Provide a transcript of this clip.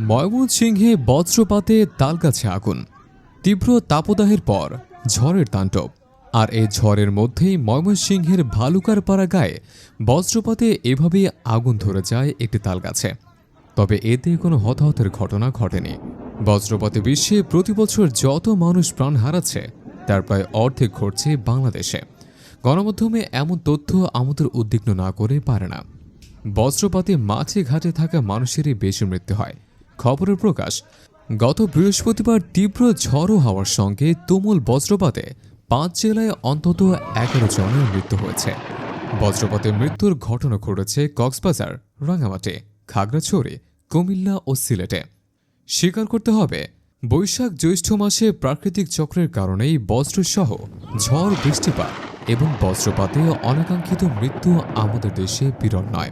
ময়মনসিংহে বজ্রপাতে তালগাছে আগুন। তীব্র তাপদাহের পর ঝড়ের তাণ্ডব। আর এই ঝড়ের মধ্যেই ময়মনসিংহের ভালুকারপাড়া গায়ে বজ্রপাতে এভাবেই আগুন ধরে যায় একটি তালগাছে। তবে এতে কোনো হতাহতের ঘটনা ঘটেনি। বজ্রপাতে বিশ্বে প্রতি বছর যত মানুষ প্রাণ হারাচ্ছে, তার প্রায় অর্ধেক ঘটছে বাংলাদেশে। গণমাধ্যমে এমন তথ্য আমাদের উদ্বিগ্ন না করে পারে না। বজ্রপাতে মাঠে ঘাটে থাকা মানুষেরই বেশি মৃত্যু হয়। খবরের প্রকাশ, গত বৃহস্পতিবার তীব্র ঝড়ো হওয়ার সঙ্গে তুমুল বজ্রপাতে পাঁচ জেলায় অন্তত এগারো জনের মৃত্যু হয়েছে। বজ্রপাতে মৃত্যুর ঘটনা ঘটেছে কক্সবাজার রাঙামাটি খাগড়াছড়ি, কুমিল্লা ও সিলেটে। স্বীকার করতে হবে, বৈশাখ জ্যৈষ্ঠ মাসে প্রাকৃতিক চক্রের কারণেই বজ্রসহ ঝড় বৃষ্টিপাত এবং বজ্রপাতে অনাকাঙ্ক্ষিত মৃত্যু আমাদের দেশে বিরল নয়।